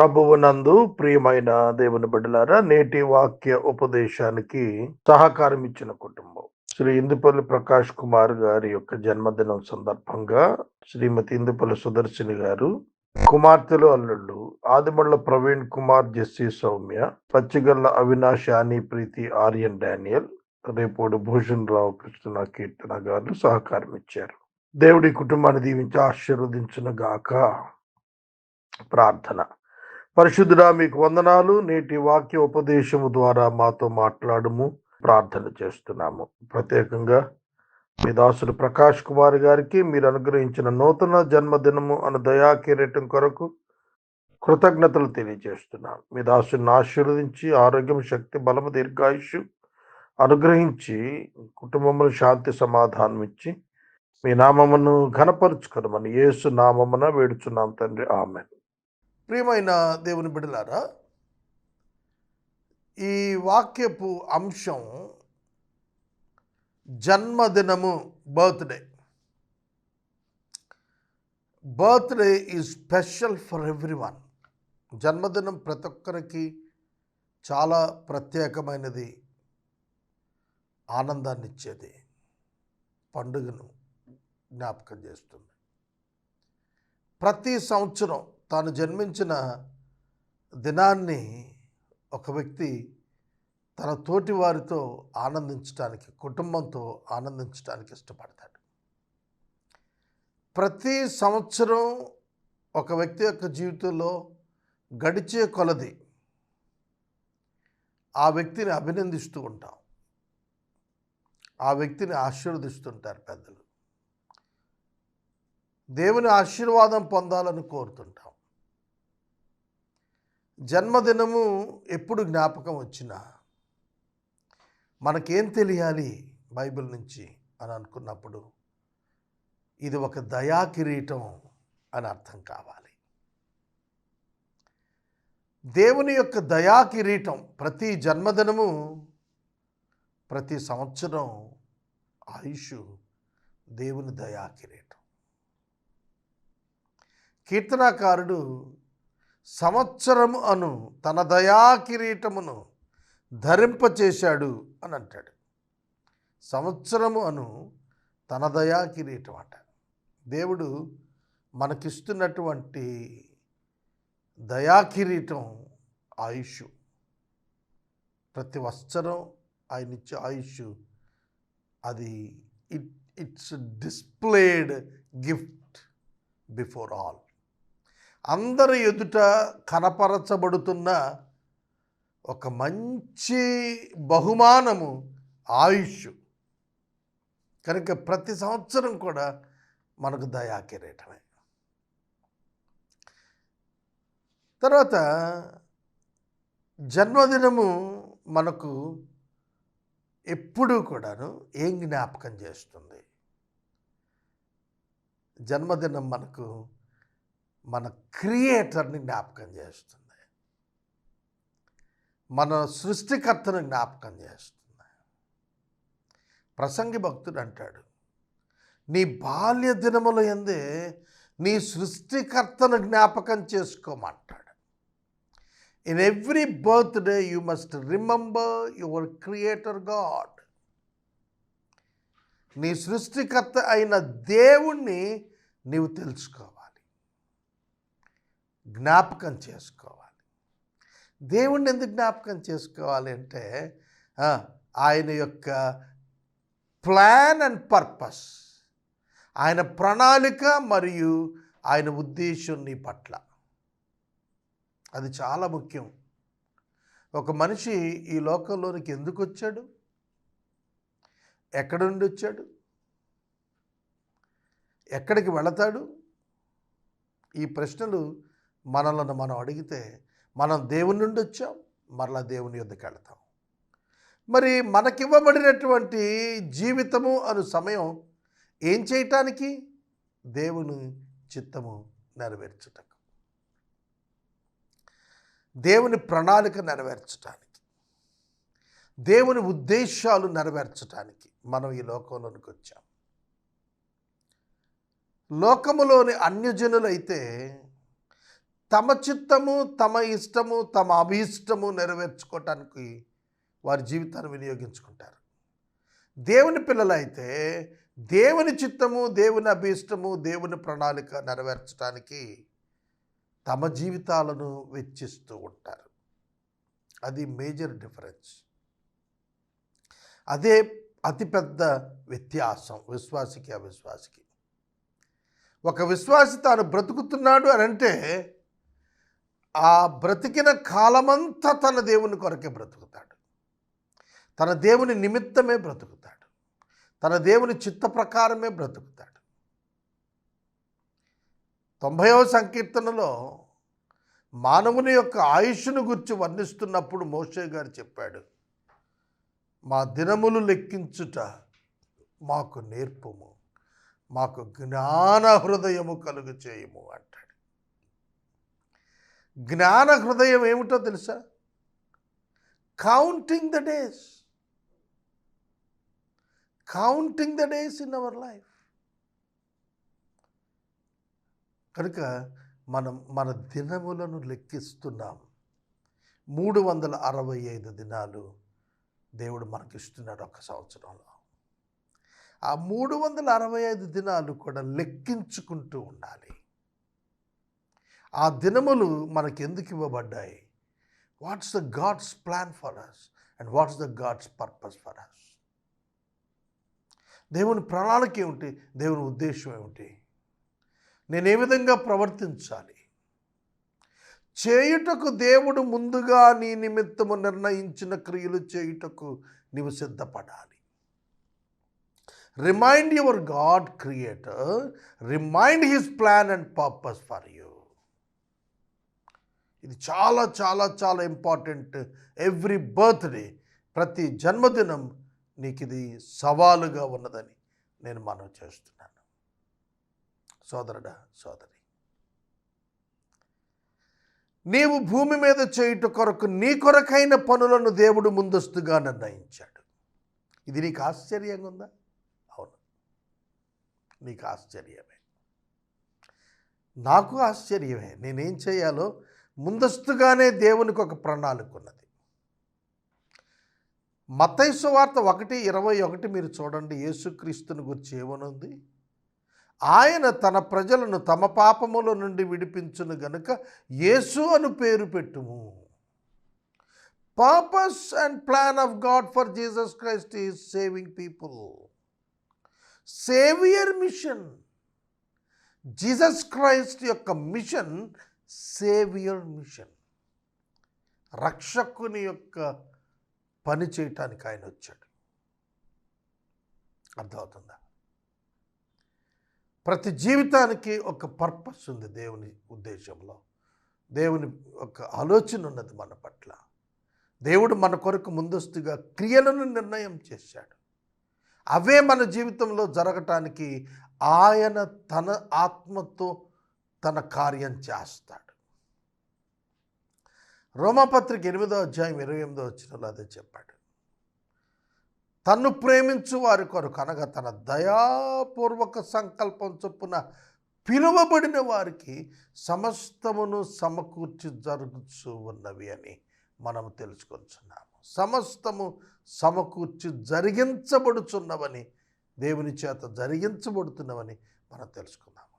ప్రభువునందు ప్రియమైన దేవుని బిడ్డలారా నేటి వాక్య ఉపదేశానికి సహకారం ఇచ్చిన కుటుంబం. శ్రీ ఇందుపల్లి ప్రకాష్ కుమార్ గారి యొక్క జన్మదినం సందర్భంగా శ్రీమతి ఇందుపల్లి సుదర్శిని గారు కుమార్తెలు అల్లుళ్ళు Adimalla Praveen Kumar Jessie Soumya Pachigalla Avinash Annie Preethi Aryan Daniel Repodu Bhushan Rao Krishna Keerthana గారు సహకారం ఇచ్చారు. దేవుడి కుటుంబాన్ని దీవించి ఆశీర్వదించిన గాక ప్రార్థన. పరిశుద్ధుడా మీకు వందనాలు. నేటి వాక్య ఉపదేశము ద్వారా మాతో మాట్లాడము ప్రార్థన చేస్తున్నాము. ప్రత్యేకంగా మీ దాసుడు ప్రకాష్ కుమార్ గారికి మీరు అనుగ్రహించిన నూతన జన్మదినము అను దయా కిరీటం కొరకు కృతజ్ఞతలు తెలియజేస్తున్నాను. మీ దాసుని ఆశీర్వదించి ఆరోగ్యం శక్తి బలము దీర్ఘాయుషు అనుగ్రహించి కుటుంబంలో శాంతి సమాధానం ఇచ్చి మీ నామమును ఘనపరుచుకునమని యేసు నామమున వేడుచున్నాం తండ్రి. ఆమె ప్రియమైన దేవుని బిడలారా ఈ వాక్యపు అంశం జన్మదినము birthday. Birthday is special for everyone జన్మదినం ప్రతి ఒక్కరికి చాలా ప్రత్యేకమైనది ఆనందాన్ని ఇచ్చేది పండుగను జ్ఞాపకం చేస్తుంది. ప్రతి సంవత్సరం తాను జన్మించిన దినాన్ని ఒక వ్యక్తి తన తోటి వారితో ఆనందించడానికి కుటుంబంతో ఆనందించడానికి ఇష్టపడతాడు. ప్రతి సంవత్సరం ఒక వ్యక్తి యొక్క జీవితంలో గడిచే కొలది ఆ వ్యక్తిని అభినందిస్తూ ఉంటాం. ఆ వ్యక్తిని ఆశీర్వదిస్తుంటారు పెద్దలు. దేవుని ఆశీర్వాదం పొందాలని కోరుతుంటాం. జన్మదినము ఎప్పుడు జ్ఞాపకం వచ్చినా మనకేం తెలియాలి బైబిల్ నుంచి అని అనుకున్నప్పుడు ఇది ఒక దయా కిరీటం అని అర్థం కావాలి. దేవుని యొక్క దయా కిరీటం ప్రతి జన్మదినము ప్రతి సంవత్సరం ఆయుష్ దేవుని దయా కిరీటం. కీర్తనాకారుడు సంవత్సరము అను తన దయా కిరీటమును ధరింపచేశాడు అని అంటాడు. సంవత్సరము అను తన దయా కిరీటం అంట. దేవుడు మనకిస్తున్నటువంటి దయా కిరీటం ఆయుష్. ప్రతి వత్సరం ఆయన ఇచ్చే ఆయుష్. అది it it's displayed gift before all. అందరి ఎదుట కనపరచబడుతున్న ఒక మంచి బహుమానము ఆయుష్. కనుక ప్రతి సంవత్సరం కూడా మనకు దయా కిరీటమే. తర్వాత జన్మదినము మనకు ఎప్పుడూ కూడాను ఏం జ్ఞాపకం చేస్తుంది? జన్మదినం మనకు మన క్రియేటర్ని జ్ఞాపకం చేస్తుంది మన సృష్టికర్తను జ్ఞాపకం చేస్తుంది ప్రసంగి భక్తుడు అంటాడు నీ బాల్య దినముల ఎందే నీ సృష్టికర్తను జ్ఞాపకం చేసుకోమంటాడు. In every birthday you must remember your creator God నీ సృష్టికర్త అయిన దేవుణ్ణి నీవు తెలుసుకోవాలి. జ్ఞాపకం చేసుకోవాలి. దేవుణ్ణి ఎందుకు జ్ఞాపకం చేసుకోవాలి అంటే ఆయన యొక్క ప్లాన్ అండ్ పర్పస్ ఆయన ప్రణాళిక మరియు ఆయన ఉద్దేశం నీ పట్ల. అది చాలా ముఖ్యం. ఒక మనిషి ఈ లోకంలోనికి ఎందుకు వచ్చాడు? ఎక్కడి నుండి వచ్చాడు? ఎక్కడికి వెళతాడు? ఈ ప్రశ్నలు మనలను మనం అడిగితే మనం దేవుని నుండి వచ్చాం మరలా దేవుని యొద్దకు వెళతాం. మరి మనకివ్వబడినటువంటి జీవితము అను సమయం ఏం చేయటానికి? దేవుని చిత్తము నెరవేర్చుటకు. దేవుని ప్రణాళిక నెరవేర్చటానికి. దేవుని ఉద్దేశాలు నెరవేర్చటానికి మనం ఈ లోకంలోనికి వచ్చాం. లోకములోని అన్యజనులైతే తమ చిత్తము తమ ఇష్టము తమ అభీష్టము నెరవేర్చుకోవటానికి వారి జీవితాన్ని వినియోగించుకుంటారు. దేవుని పిల్లలైతే దేవుని చిత్తము దేవుని అభీష్టము దేవుని ప్రణాళిక నెరవేర్చడానికి తమ జీవితాలను వెచ్చిస్తూ ఉంటారు. అది మేజర్ డిఫరెన్స్. అదే అతిపెద్ద వ్యత్యాసం విశ్వాసికి అవిశ్వాసికి. ఒక విశ్వాసి తాను బ్రతుకుతున్నాడు అని అంటే ఆ బ్రతికిన కాలమంతా తన దేవుని కొరకే బ్రతుకుతాడు. తన దేవుని నిమిత్తమే బ్రతుకుతాడు. తన దేవుని చిత్త ప్రకారమే బ్రతుకుతాడు. తొంభైవ సంకీర్తనలో మానవుని యొక్క ఆయుష్ను గురించి వర్ణిస్తున్నప్పుడు మోషే గారు చెప్పాడు మా దినములు లెక్కించుట మాకు నేర్పుము మాకు జ్ఞాన హృదయము కలుగు చేయము అంట. జ్ఞాన హృదయం ఏమిటో తెలుసా? Counting the days counting the days in our life కనుక మనం మన దినములను లెక్కిస్తున్నాం. మూడు వందల అరవై ఐదు దినాలు దేవుడు మనకిస్తున్నాడు ఒక సంవత్సరంలో. ఆ మూడు వందల అరవై ఐదు దినాలు కూడా లెక్కించుకుంటూ ఉండాలి. ఆ దినములు మనకి ఎందుకు ఇవ్వబడ్డాయి what's the God's plan for us and what's the God's purpose for us దేవుని ప్రణాళిక ఏమిటి? దేవుని ఉద్దేశం ఏమిటి? నేను ఏ విధంగా ప్రవర్తించాలి? చేయుటకు దేవుడు ముందుగా నీ నిమిత్తము నిర్ణయించిన క్రియలు చేయుటకు నీవు సిద్ధపడాలి. Remind your God creator remind his plan and purpose for you ఇది చాలా చాలా చాలా ఇంపార్టెంట్. ఎవ్రీ బర్త్డే ప్రతి జన్మదినం నీకు ఇది సవాలుగా ఉన్నదని నేను మనవి చేస్తున్నాను. సోదరుడా సోదరి. నీవు భూమి మీద చేయుట కొరకు నీ కొరకైన పనులను దేవుడు ముందస్తుగా నిర్ణయించాడు. ఇది నీకు ఆశ్చర్యంగా ఉందా అవును. నీకు ఆశ్చర్యమే. నాకు ఆశ్చర్యమే. నేనేం చేయాలో ముందస్తుగానే దేవునికి ఒక ప్రణాళిక ఉన్నది. మతైసు వార్త ఒకటి ఇరవై ఒకటి మీరు చూడండి. యేసుక్రీస్తుని గురించి ఏమనుంది? ఆయన తన ప్రజలను తమ పాపముల నుండి విడిపించును గనుక యేసు అను పేరు పెట్టుము. Purpose and plan of God for Jesus Christ is saving people saviour mission Jesus Christ యొక్క మిషన్ సేవియర్ మిషన్. రక్షకుని యొక్క పని చేయటానికి ఆయన వచ్చాడు. అర్థమవుతుందా? ప్రతి జీవితానికి ఒక పర్పస్ ఉంది దేవుని ఉద్దేశంలో. దేవుని ఒక ఆలోచన ఉన్నది మన పట్ల. దేవుడు మన కొరకు ముందస్తుగా క్రియలను నిర్ణయం చేశాడు. అవే మన జీవితంలో జరగటానికి ఆయన తన ఆత్మతో తన కార్యం చేస్తాడు. రోమపత్రిక ఎనిమిదో అధ్యాయం ఇరవై ఎనిమిదో వచ్చినలో అదే చెప్పాడు. తన్ను ప్రేమించు వారి కొరకు అనగా తన దయాపూర్వక సంకల్పం చొప్పున పిలువబడిన వారికి సమస్తమును సమకూర్చి జరుగుతూ ఉన్నవి అని మనం తెలుసుకొచ్చున్నాము సమస్తము సమకూర్చి జరిగించబడుచున్నవని దేవుని చేత జరిగించబడుతున్నవని మనం తెలుసుకున్నాము.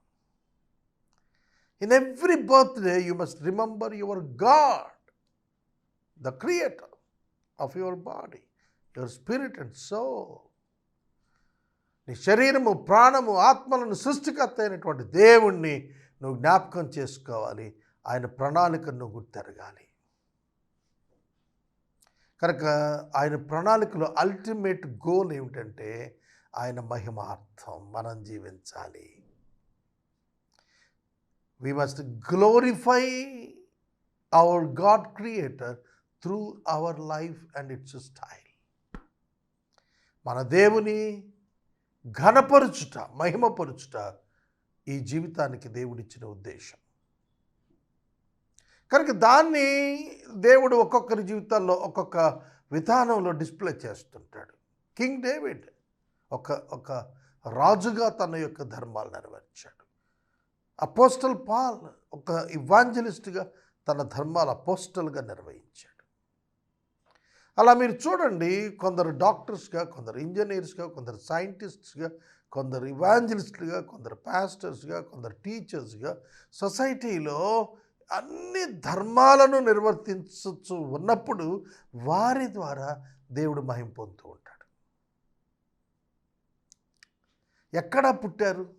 In every birthday you must remember your God the creator of your body your spirit and so నీ శరీరము ప్రాణము ఆత్మలను సృష్టికర్త అయినటువంటి దేవుణ్ణి నువ్వు జ్ఞాపకం చేసుకోవాలి. ఆయన ప్రణాళికను నువ్వు గుర్తెరగాలి. కనుక ఆయన ప్రణాళికలో అల్టిమేట్ గోల్ ఏమిటంటే ఆయన మహిమార్థం మనం జీవించాలి. We must glorify our God creator through our life and it's style మన దేవుని ఘనపరుచుట మహిమపరుచుట ఈ జీవితానికి దేవుడిచ్చిన ఉద్దేశం. కనుక దాన్ని దేవుడు ఒక్కొక్కరి జీవితాల్లో ఒక్కొక్క విధానంలో డిస్ప్లే చేస్తుంటాడు. కింగ్ డేవిడ్ ఒక ఒక రాజుగా తన యొక్క ధర్మాలు నెరవేర్చాడు. అపోస్టల్ పాల్ ఒక ఇవాంజలిస్ట్గా తన ధర్మాలు అపోస్టల్గా నిర్వహించాడు. అలా మీరు చూడండి కొందరు డాక్టర్స్గా కొందరు ఇంజనీర్స్గా కొందరు సైంటిస్ట్స్గా కొందరు ఇవాంజలిస్టులుగా కొందరు పాస్టర్స్గా కొందరు టీచర్స్గా సొసైటీలో అన్ని ధర్మాలను నిర్వర్తించచ్చు ఉన్నప్పుడు వారి ద్వారా దేవుడు మహిం పొందుతూ ఉంటాడు. ఎక్కడ పుట్టారు?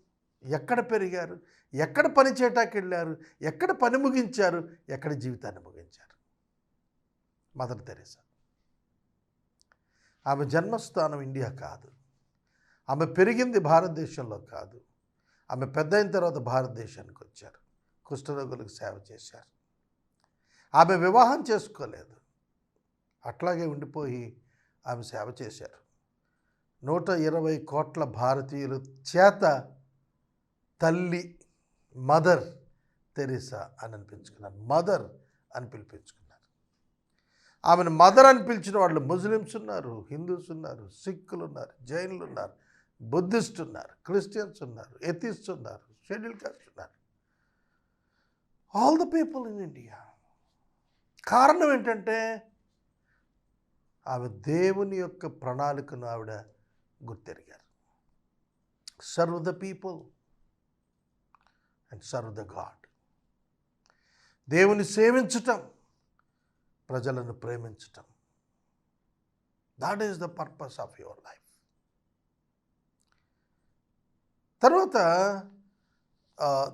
ఎక్కడ పెరిగారు? ఎక్కడ పని చేయటానికి వెళ్ళారు ఎక్కడ పని ముగించారు? ఎక్కడ జీవితాన్ని ముగించారు? Mother Teresa. ఆమె జన్మస్థానం ఇండియా కాదు. ఆమె పెరిగింది భారతదేశంలో కాదు. ఆమె పెద్ద అయిన తర్వాత భారతదేశానికి వచ్చారు. కుష్ఠరోగులకు సేవ చేశారు. ఆమె వివాహం చేసుకోలేదు. అట్లాగే ఉండిపోయి ఆమె సేవ చేశారు. నూట ఇరవై కోట్ల భారతీయుల చేత తల్లి మదర్ తెరిసా అని అనిపించుకున్నారు మదర్ అని పిలిపించుకున్నారు. ఆమెను మదర్ అని పిలిచిన వాళ్ళు ముస్లిమ్స్ ఉన్నారు హిందూస్ ఉన్నారు సిక్కులు ఉన్నారు జైన్లు ఉన్నారు బుద్ధిస్ట్ ఉన్నారు క్రిస్టియన్స్ ఉన్నారు ఎథిస్ట్ ఉన్నారు షెడ్యూల్ కాస్ట్ ఉన్నారు. All the people in India. కారణం ఏంటంటే ఆమె దేవుని యొక్క ప్రణాళికను ఆవిడ గుర్తెరిగారు. Serve the people. And serve the God దేవుని సేవించటం ప్రజలను ప్రేమించటం. That is the purpose of your life తర్వాత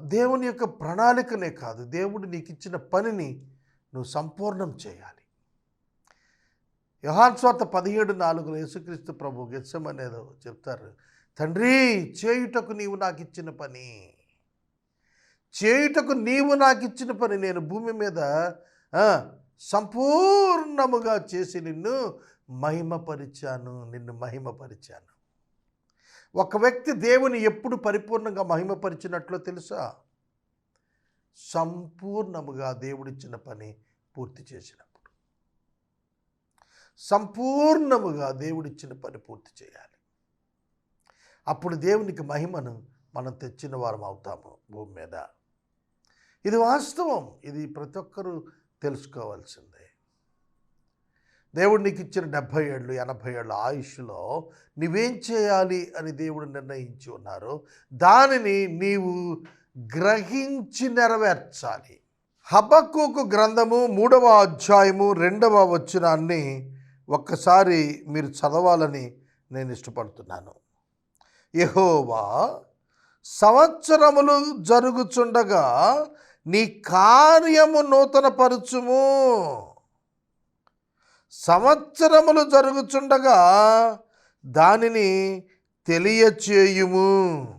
దేవుని యొక్క ప్రణాళికనే కాదు దేవుడు నీకు ఇచ్చిన పనిని నువ్వు సంపూర్ణం చేయాలి. యోహాన్ స్వార్థ పదిహేడు నాలుగులో యేసుక్రీస్తు ప్రభు గెచ్చమనేదో చెప్తారు తండ్రి చేయుటకు నీవు నాకు ఇచ్చిన పని చేయుటకు నీవు నాకు ఇచ్చిన పని నేను భూమి మీద సంపూర్ణముగా చేసి నిన్ను మహిమపరిచాను నిన్ను మహిమపరిచాను. ఒక వ్యక్తి దేవుని ఎప్పుడు పరిపూర్ణంగా మహిమపరిచినట్లో తెలుసా? సంపూర్ణముగా దేవుడిచ్చిన పని పూర్తి చేసినప్పుడు. సంపూర్ణముగా దేవుడిచ్చిన పని పూర్తి చేయాలి. అప్పుడు దేవునికి మహిమను మనం తెచ్చిన వారం అవుతాము భూమి మీద. ఇది వాస్తవం. ఇది ప్రతి ఒక్కరూ తెలుసుకోవాల్సిందే. దేవుడు నీకు ఇచ్చిన డెబ్భై ఏళ్ళు ఎనభై ఏళ్ళ ఆయుష్లో నువ్వేం చేయాలి అని దేవుడు నిర్ణయించి ఉన్నారు. దానిని నీవు గ్రహించి నెరవేర్చాలి. హబక్కుకు గ్రంథము మూడవ అధ్యాయము రెండవ వచనాన్ని ఒక్కసారి మీరు చదవాలని నేను ఇష్టపడుతున్నాను. యహోవా సంవత్సరములు జరుగుచుండగా నీ కార్యము నూతనపరచుము. సంవత్సరములు జరుగుచుండగా దానిని తెలియచేయుము.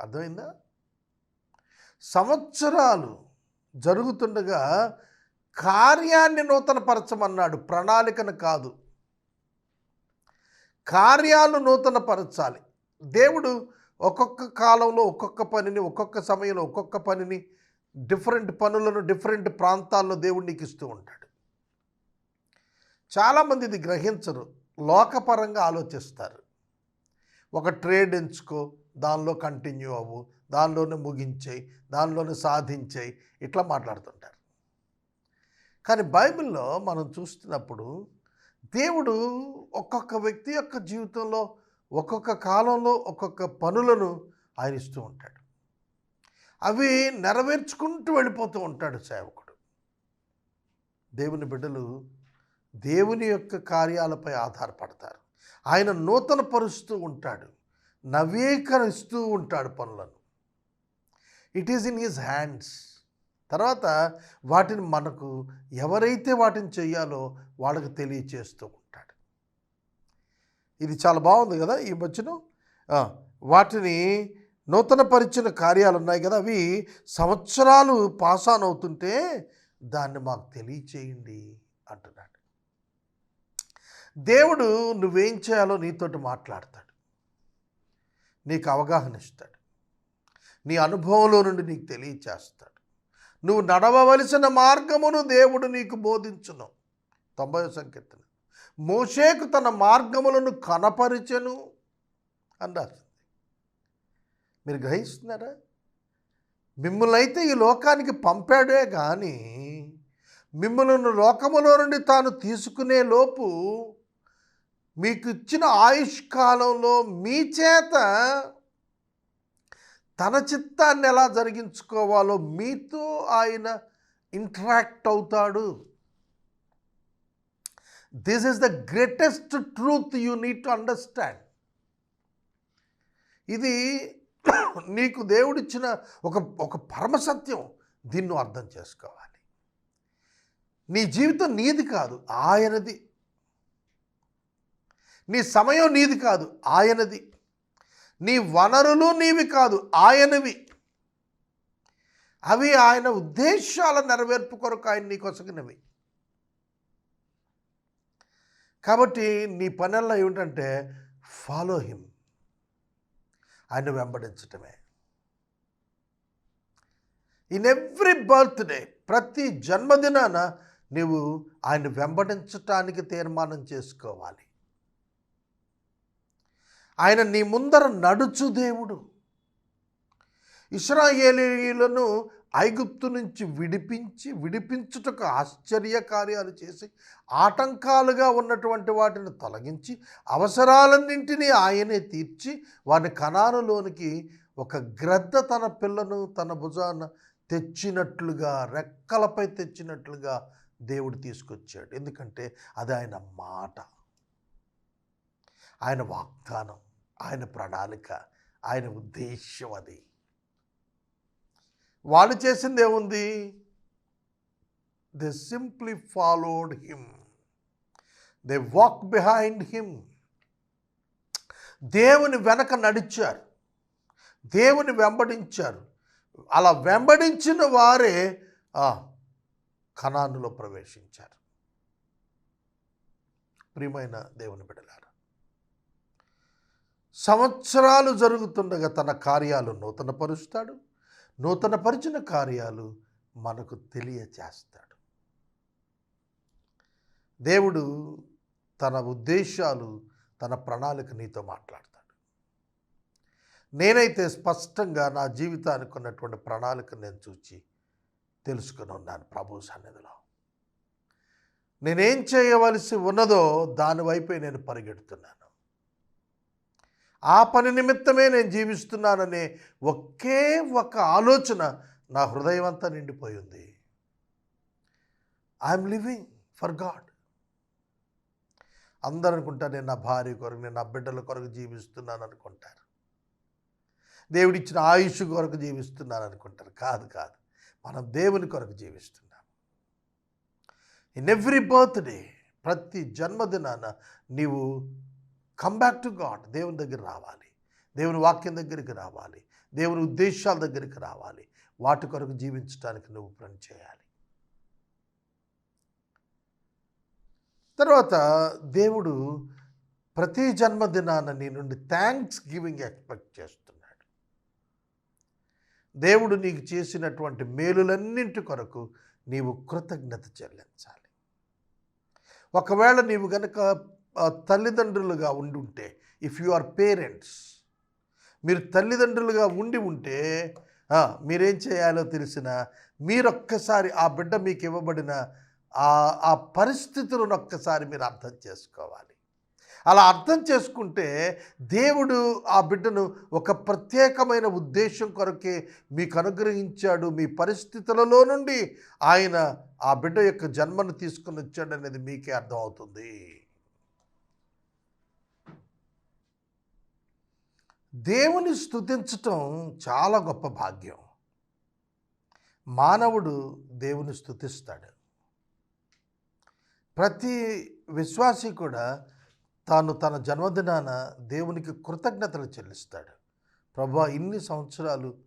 అర్థమైందా? సంవత్సరాలు జరుగుతుండగా కార్యాన్ని నూతనపరచమన్నాడు. ప్రణాళికను కాదు. కార్యాలు నూతనపరచాలి. దేవుడు ఒక్కొక్క కాలంలో ఒక్కొక్క పనిని ఒక్కొక్క సమయంలో ఒక్కొక్క పనిని డిఫరెంట్ పనులను డిఫరెంట్ ప్రాంతాల్లో దేవుడు నీకు ఇస్తూ ఉంటాడు. చాలామంది ఇది గ్రహించరు లోకపరంగా ఆలోచిస్తారు. ఒక ట్రేడ్ ఎంచుకో దానిలో కంటిన్యూ అవ్వు దానిలోనే ముగించేయి దానిలోనే సాధించేయి ఇట్లా మాట్లాడుతుంటారు. కానీ బైబిల్లో మనం చూస్తున్నప్పుడు దేవుడు ఒక్కొక్క వ్యక్తి యొక్క జీవితంలో ఒక్కొక్క కాలంలో ఒక్కొక్క పనులను ఆయన ఇస్తూ ఉంటాడు. అవి నెరవేర్చుకుంటూ వెళ్ళిపోతూ ఉంటాడు సేవకుడు. దేవుని బిడ్డలు దేవుని యొక్క కార్యాలపై ఆధారపడతారు. ఆయన నూతన పరుస్తూ ఉంటాడు. నవీకరిస్తూ ఉంటాడు పనులను. It is in his hands తర్వాత వాటిని మనకు ఎవరైతే వాటిని చేయాలో వాళ్ళకి తెలియచేస్తూ ఉంటాడు ఇది చాలా బాగుంది కదా ఈ మధ్యను. వాటిని నూతనపరిచిన కార్యాలు ఉన్నాయి కదా అవి సంవత్సరాలు పాస్ ఆన్ అవుతుంటే దాన్ని మాకు తెలియచేయండి అంటున్నాడు. దేవుడు నువ్వేం చేయాలో నీతోటి మాట్లాడతాడు. నీకు అవగాహన ఇస్తాడు. నీ అనుభవంలో నుండి నీకు తెలియచేస్తాడు. నువ్వు నడవవలసిన మార్గమును దేవుడు నీకు బోధించును. తొంభై సంకీర్తన. మోషేకు తన మార్గములను కనపరిచెను అని రాసింది మీరు గ్రహిస్తున్నారా? మిమ్మల్నైతే ఈ లోకానికి పంపాడే కానీ మిమ్మల్ని లోకములో నుండి తాను తీసుకునే లోపు మీకు ఇచ్చిన ఆయుష్ కాలంలో మీ చేత తన చిత్తాన్ని ఎలా జరిగించుకోవాలో మీతో ఆయన ఇంటరాక్ట్ అవుతాడు. This is the greatest truth you need to understand ఇది నీకు దేవుడిచ్చిన ఒక ఒక పరమసత్యం దీన్ని అర్థం చేసుకోవాలి. నీ జీవితం నీది కాదు ఆయనది. నీ సమయం నీది కాదు ఆయనది. నీ వనరులు నీవి కాదు ఆయనవి. అవి ఆయన ఉద్దేశాల నెరవేర్పు కొరకు ఆయన నీకొసగినవి కాబట్టి నీ పనుల్లో ఏమిటంటే ఫాలో హిమ్ ఆయన వెంబడించటమే. ఇన్ ఎవ్రీ బర్త్డే ప్రతి జన్మదినాన నీవు ఆయన వెంబడించటానికి తీర్మానం చేసుకోవాలి. ఆయన నీ ముందర నడుచు దేవుడు. ఇస్రాయేలీలను ఐగుప్తు నుంచి విడిపించి విడిపించుటకు ఆశ్చర్య కార్యాలు చేసి ఆటంకాలుగా ఉన్నటువంటి వాటిని తొలగించి అవసరాలన్నింటినీ ఆయనే తీర్చి వారిని కణానులోనికి ఒక గ్రద్ద తన పిల్లను తన భుజాన తెచ్చినట్లుగా రెక్కలపై తెచ్చినట్లుగా దేవుడు తీసుకొచ్చాడు. ఎందుకంటే అది ఆయన మాట ఆయన వాగ్దానం ఆయన ప్రణాళిక ఆయన ఉద్దేశ్యం అది. వాళ్ళు చేసింది ఏముంది? They simply followed him they walk behind him దేవుని వెనక నడిచారు. దేవుని వెంబడించారు. అలా వెంబడించిన వారే ఆ, కణానులో ప్రవేశించారు. ప్రియమైన దేవుని బిడలారు సంవత్సరాలు జరుగుతుండగా తన కార్యాలు నూతనపరుస్తాడు. నూతనపరిచిన కార్యాలు మనకు తెలియచేస్తాడు. దేవుడు తన ఉద్దేశాలు తన ప్రణాళిక నీతో మాట్లాడతాడు. నేనైతే స్పష్టంగా నా జీవితానికి ఉన్నటువంటి ప్రణాళిక నేను చూచి తెలుసుకుని ఉన్నాను ప్రభు సన్నిధిలో. నేనేం చేయవలసి ఉన్నదో దాని వైపే నేను పరిగెడుతున్నాను. ఆ పని నిమిత్తమే నేను జీవిస్తున్నాననే ఒకే ఒక ఆలోచన నా హృదయం అంతా నిండిపోయింది. ఐఎమ్ లివింగ్ ఫర్ గాడ్ అందరూ అనుకుంటారు నేను నా భార్య కొరకు నేను నా బిడ్డల కొరకు జీవిస్తున్నాను అనుకుంటారు. దేవుడిచ్చిన ఆయుష్ కొరకు జీవిస్తున్నాను అనుకుంటారు. కాదు కాదు. మనం దేవుని కొరకు జీవిస్తున్నాం. ఇన్ ఎవ్రీ బర్త్డే ప్రతి జన్మదినాన నీవు కమ్ బ్యాక్ టు గాడ్ దేవుని దగ్గర రావాలి. దేవుని వాక్యం దగ్గరికి రావాలి. దేవుని ఉద్దేశాల దగ్గరికి రావాలి. వాటి కొరకు జీవించడానికి నువ్వు పని చేయాలి. తర్వాత దేవుడు ప్రతి జన్మదినాన నీ నుండి థ్యాంక్స్ గివింగ్ ఎక్స్పెక్ట్ చేస్తున్నాడు. దేవుడు నీకు చేసినటువంటి మేలులన్నింటి కొరకు నీవు కృతజ్ఞత చెల్లించాలి. ఒకవేళ నీవు గనక తల్లిదండ్రులుగా ఉండి ఉంటే ఇఫ్ యు ఆర్ పేరెంట్స్ మీరు తల్లిదండ్రులుగా ఉండి ఉంటే మీరేం చేయాలో తెలిసిన మీరొక్కసారి ఆ బిడ్డ మీకు ఇవ్వబడిన ఆ ఆ పరిస్థితులను ఒక్కసారి మీరు అర్థం చేసుకోవాలి. అలా అర్థం చేసుకుంటే దేవుడు ఆ బిడ్డను ఒక ప్రత్యేకమైన ఉద్దేశం కొరకే మీకు అనుగ్రహించాడు మీ పరిస్థితులలో నుండి ఆయన ఆ బిడ్డ యొక్క జన్మను తీసుకుని వచ్చాడు అనేది మీకే అర్థమవుతుంది. దేవుని స్థుతించటం చాలా గొప్ప భాగ్యం. మానవుడు దేవుని స్థుతిస్తాడు ప్రతి విశ్వాసి కూడా తాను తన జన్మదినాన దేవునికి కృతజ్ఞతలు చెల్లిస్తాడు. ప్రభా ఇన్ని సంవత్సరాలు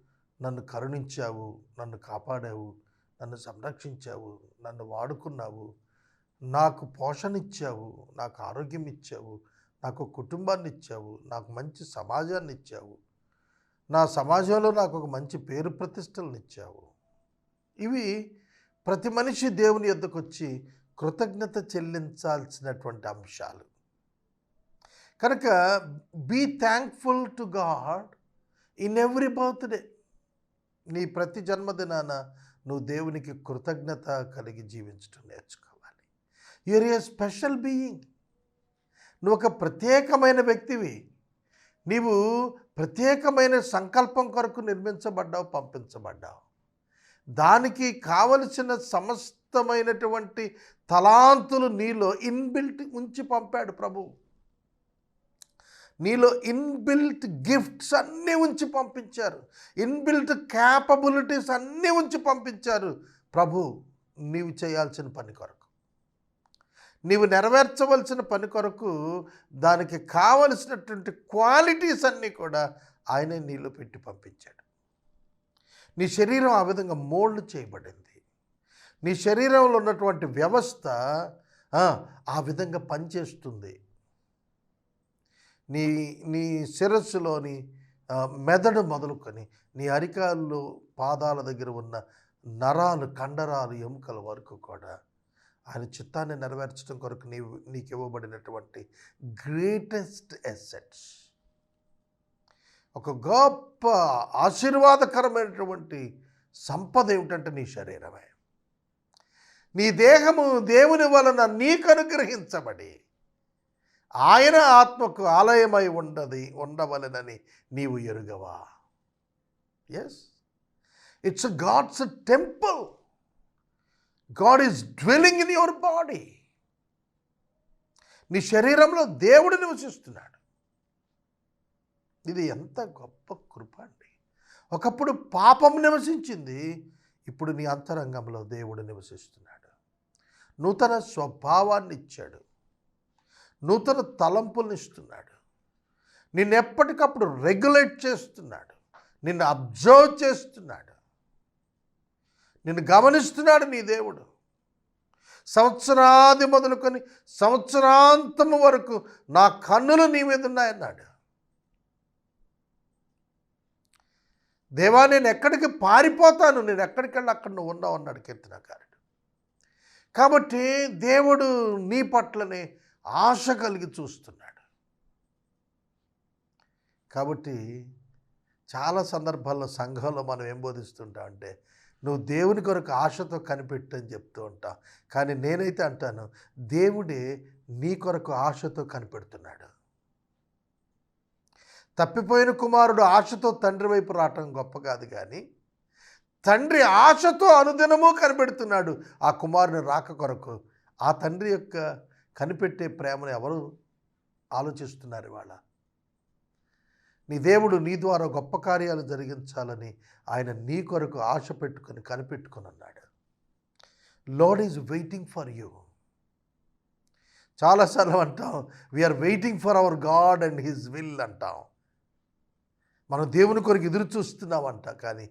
నన్ను కరుణించావు నన్ను కాపాడావు నన్ను సంరక్షించావు నన్ను వాడుకున్నావు నాకు పోషణ ఇచ్చావు నాకు ఆరోగ్యం ఇచ్చావు నాకు కుటుంబాన్ని ఇచ్చావు నాకు మంచి సమాజాన్ని ఇచ్చావు నా సమాజంలో నాకు ఒక మంచి పేరు ప్రతిష్టలను ఇచ్చావు ఇవి ప్రతి మనిషి దేవుని యొద్దకు వచ్చి కృతజ్ఞత చెల్లించాల్సినటువంటి అంశాలు. కనుక be thankful to God in every birthday నీ ప్రతి జన్మదినాన నువ్వు దేవునికి కృతజ్ఞత కలిగి జీవించడం నేర్చుకోవాలి. యూర్ ఏ స్పెషల్ బీయింగ్ నువ్వు ఒక ప్రత్యేకమైన వ్యక్తివి. నీవు ప్రత్యేకమైన సంకల్పం కొరకు నిర్మించబడ్డావు పంపించబడ్డావు. దానికి కావలసిన సమస్తమైనటువంటి తలాంతులు నీలో ఇన్బిల్ట్ ఉంచి పంపాడు ప్రభు. నీలో ఇన్బిల్ట్ గిఫ్ట్స్ అన్నీ ఉంచి పంపించారు. ఇన్బిల్ట్ క్యాపబిలిటీస్ అన్నీ ఉంచి పంపించారు. ప్రభు నీవు చేయాల్సిన పని కొరకు. నీవు నెరవేర్చవలసిన పని కొరకు దానికి కావలసినటువంటి క్వాలిటీస్ అన్నీ కూడా ఆయనే నీళ్ళు పెట్టి పంపించాడు. నీ శరీరం ఆ విధంగా మోల్డ్ చేయబడింది. నీ శరీరంలో ఉన్నటువంటి వ్యవస్థ ఆ, విధంగా పనిచేస్తుంది. నీ నీ శిరస్సులోని మెదడు మొదలుకొని నీ అరికాళ్ళు పాదాల దగ్గర ఉన్న నరాలు కండరాలు ఎముకల వరకు కూడా ఆయన చిత్తాన్ని నెరవేర్చడం కొరకు నీవు నీకు ఇవ్వబడినటువంటి గ్రేటెస్ట్ ఎసెట్స్ ఒక గొప్ప ఆశీర్వాదకరమైనటువంటి సంపద ఏమిటంటే నీ శరీరమే. నీ దేహము దేవుని వలన నీకు అనుగ్రహించబడి ఆయన ఆత్మకు ఆలయమై ఉండది ఉండవలెనని నీవు ఎరుగవా? Yes it's God's temple God is dwelling in your body నీ శరీరంలో దేవుడు నివసిస్తున్నాడు. ఇది ఎంత గొప్ప కృప అండి. ఒకప్పుడు పాపం నివసించింది ఇప్పుడు నీ అంతరంగంలో దేవుడు నివసిస్తున్నాడు. నూతన స్వభావాన్ని ఇచ్చాడు. నూతన తలంపులను ఇస్తున్నాడు. నిన్ను ఎప్పటికప్పుడు రెగ్యులేట్ చేస్తున్నాడు. నిన్ను అబ్జర్వ్ చేస్తున్నాడు. నిన్ను గమనిస్తున్నాడు నీ దేవుడు. సంవత్సరాది మొదలుకొని సంవత్సరాంతము వరకు నా కన్నులు నీ మీద ఉన్నాయన్నాడు. దేవా నేను ఎక్కడికి పారిపోతాను? నేను ఎక్కడికి వెళ్ళి అక్కడ నువ్వు ఉన్నావు? అన్నాడు కీర్తనకారుడు. కాబట్టి దేవుడు నీ పట్లనే ఆశ కలిగి చూస్తున్నాడు. కాబట్టి చాలా సందర్భాల్లో సంఘంలో మనం ఏం బోధిస్తుంటాం అంటే నువ్వు దేవుని కొరకు ఆశతో కనిపెట్టు అని చెప్తూ ఉంటా. కానీ నేనైతే అంటాను దేవుడే నీ కొరకు ఆశతో కనిపెడుతున్నాడు. తప్పిపోయిన కుమారుడు ఆశతో తండ్రి వైపు రావటం గొప్ప కాదు కానీ తండ్రి ఆశతో అనుదినము కనిపెడుతున్నాడు. ఆ కుమారుని రాక కొరకు ఆ తండ్రి యొక్క కనిపెట్టే ప్రేమను ఎవరు ఆలోచిస్తున్నారు ఇవాళ? నీ దేవుడు నీ ద్వారా గొప్ప కార్యాలు జరిగించాలని ఆయన నీ కొరకు ఆశ పెట్టుకొని కనిపెట్టుకుని అన్నాడు Lord is waiting for you చాలాసార్లు అంటాం we are waiting for our God and his will అంటాం. మనం దేవుని కొరకు ఎదురు చూస్తున్నామంట కానీ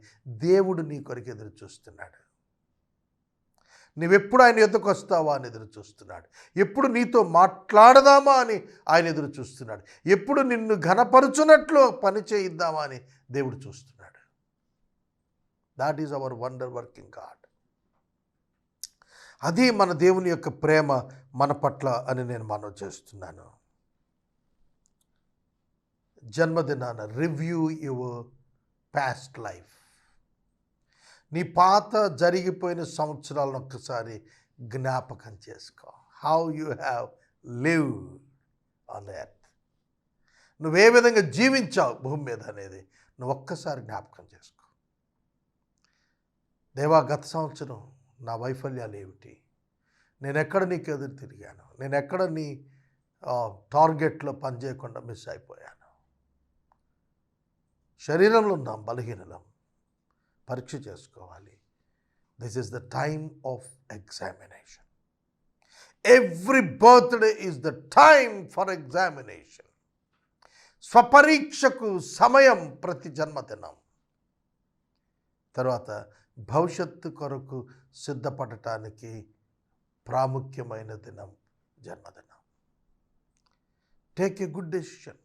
దేవుడు నీ కొరకు ఎదురు చూస్తున్నాడు. నువ్వెప్పుడు ఆయన ఎదుకు వస్తావా అని ఎదురు చూస్తున్నాడు. ఎప్పుడు నీతో మాట్లాడదామా అని ఆయన ఎదురు చూస్తున్నాడు. ఎప్పుడు నిన్ను ఘనపరుచునట్లు పని చేయిద్దామా అని దేవుడు చూస్తున్నాడు. That is our wonder working God అది మన దేవుని యొక్క ప్రేమ మన పట్ల అని నేను మనం చేస్తున్నాను. జన్మదినాన రివ్యూ యువర్ ప్యాస్ట్ లైఫ్ నీ పాత జరిగిపోయిన సంవత్సరాలను ఒక్కసారి జ్ఞాపకం చేసుకో. How you have live on earth నువ్వే విధంగా జీవించావు భూమి మీద అనేది నువ్వు ఒక్కసారి జ్ఞాపకం చేసుకో. దేవా గత సంవత్సరం నా వైఫల్యాలు ఏమిటి? నేను ఎక్కడ నీకు ఎదురు తిరిగాను? నేను ఎక్కడ నీ టార్గెట్లో పనిచేయకుండా మిస్ అయిపోయాను? శరీరంలో ఉన్నాం బలహీనలం. పరీక్ష చేసుకోవాలి. This is the time of examination every birthday is the time for examination స్వపరీక్షకు సమయం ప్రతి జన్మదినం. తర్వాత భవిష్యత్తు కొరకు సిద్ధపడటానికి ప్రాముఖ్యమైన దినం జన్మదినం. Take a good decision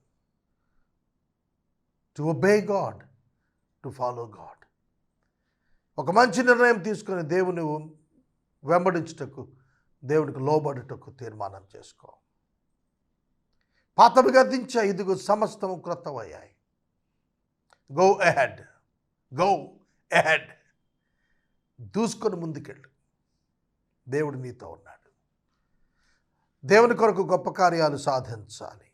to obey God to follow God ఒక మంచి నిర్ణయం తీసుకొని దేవుని వెంబడించుటకు దేవునికి లోబడుటకు తీర్మానం చేసుకో. పాతవి గతించే ఇదిగో సమస్తము క్రొత్తమయ్యాయి గో ఎహెడ్ గో ఎహెడ్ దూసుకొని ముందుకెళ్ళు. దేవుడు నీతో ఉన్నాడు. దేవుని కొరకు గొప్ప కార్యాలు సాధించాలి.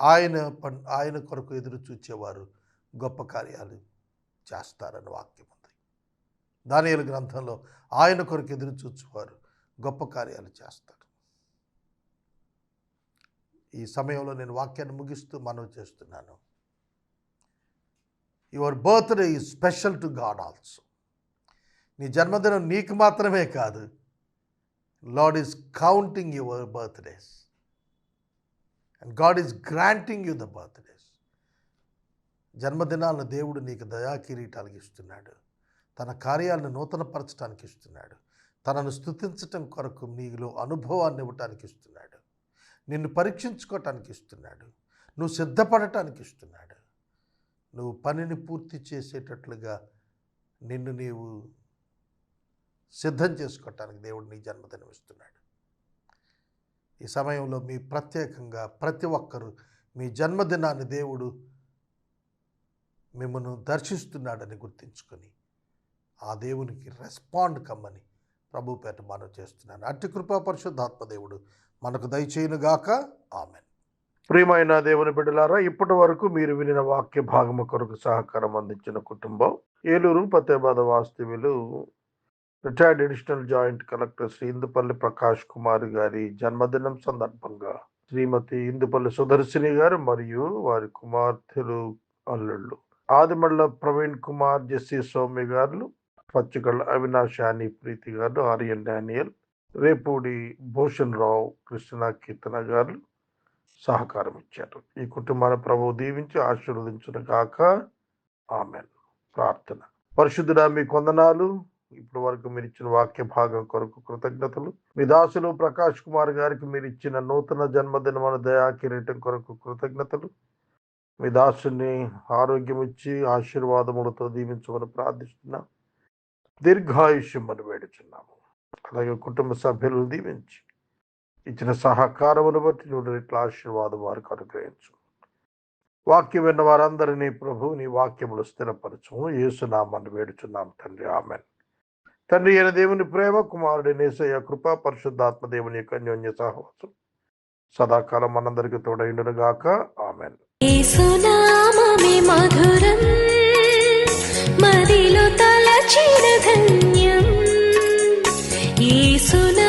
ఆయన ఆయన కొరకు ఎదురు చూచేవారు గొప్ప కార్యాలు చేస్తారని వాక్యం దానియలు గ్రంథంలో ఆయన కొరకు ఎదురు చూచేవారు. గొప్ప కార్యాలు చేస్తారు. ఈ సమయంలో నేను వాక్యాన్ని ముగిస్తూ మనవి చేస్తున్నాను. Your birthday is special to God also నీ జన్మదినం నీకు మాత్రమే కాదు. Lord is counting your birthdays and God is granting you the birthdays జన్మదినాలను దేవుడు నీకు దయా కిరీటాలకు ఇస్తున్నాడు. తన కార్యాలను నూతనపరచడానికి ఇస్తున్నాడు తనను స్థుతించటం కొరకు నీలో అనుభవాన్ని ఇవ్వటానికి ఇస్తున్నాడు నిన్ను పరీక్షించుకోవటానికి ఇస్తున్నాడు నువ్వు సిద్ధపడటానికి ఇస్తున్నాడు నువ్వు పనిని పూర్తి చేసేటట్లుగా నిన్ను నీవు సిద్ధం చేసుకోవటానికి దేవుడు నీ జన్మదినం ఇస్తున్నాడు. ఈ సమయంలో మీ ప్రత్యేకంగా ప్రతి ఒక్కరూ మీ జన్మదినాన్ని దేవుడు మిమ్మల్ని దర్శిస్తున్నాడని గుర్తించుకొని ఆ దేవునికి రెస్పాండ్ కమ్మని ప్రభు పేట మనం చేస్తున్నాను. అట్టి కృపా పరిశుద్ధాత్మదేవుడు మనకు దయచేయునుగాక ఆమె ప్రియమైన దేవుని బిడ్డలారా ఇప్పటి వరకు మీరు వినిన వాక్య భాగము కొరకు సహకారం అందించిన కుటుంబం ఏలూరు పతేబాద వాస్తవ్యులు retired additional joint collector Shri Indupalli Prakash Kumar గారి జన్మదినం సందర్భంగా శ్రీమతి ఇందుపల్లి సుదర్శిని గారు మరియు వారి కుమార్తెలు అల్లుళ్ళు ఆదిమళ్ళ ప్రవీణ్ కుమార్ జెస్సి సౌమ్య గారు పచ్చికళ్ళ అవినాష్ అని ప్రీతి గారు ఆర్యన్ డానియల్ రేపూడి భూషణ్ రావు కృష్ణ కీర్తన గారు సహకారం ఇచ్చారు ఈ కుటుంబాన్ని ప్రభువు దీవించి ఆశీర్వదించిన కాక ఆమె ప్రార్థన. పరిశుద్ధుడా మీ కొందనాలు ఇప్పటి వరకు మీరు ఇచ్చిన వాక్య భాగం కొరకు కృతజ్ఞతలు. మీ దాసులు ప్రకాష్ కుమార్ గారికి మీరు ఇచ్చిన నూతన జన్మదినమైన దయా కిరీటం కొరకు కృతజ్ఞతలు. మీ దాసుని ఆరోగ్యం ఇచ్చి ఆశీర్వాదములతో దీవించమని ప్రార్థిస్తున్నాం. దీర్ఘాయుష్యం అని వేడుచున్నాము. అలాగే కుటుంబ సభ్యులను దీవించి ఇచ్చిన సహకారమును బట్టి నువ్వు ఇట్లా ఆశీర్వాదం వారికి అనుగ్రహించు. వాక్యం విన్న వారందరినీ ప్రభు నీ వాక్యములు స్థిరపరచము. ఏసునామని వేడుచున్నాం తండ్రి. ఆమెన్. తండ్రి అయిన దేవుని ప్రేమ కుమారుడి నేసయ్య కృపా పరిశుద్ధాత్మ దేవుని యొక్క అన్యోన్య సహవాసం సదాకాలం మనందరికి తోడైండునుగాక ఆమెన్. మధురం യേശുവിൻ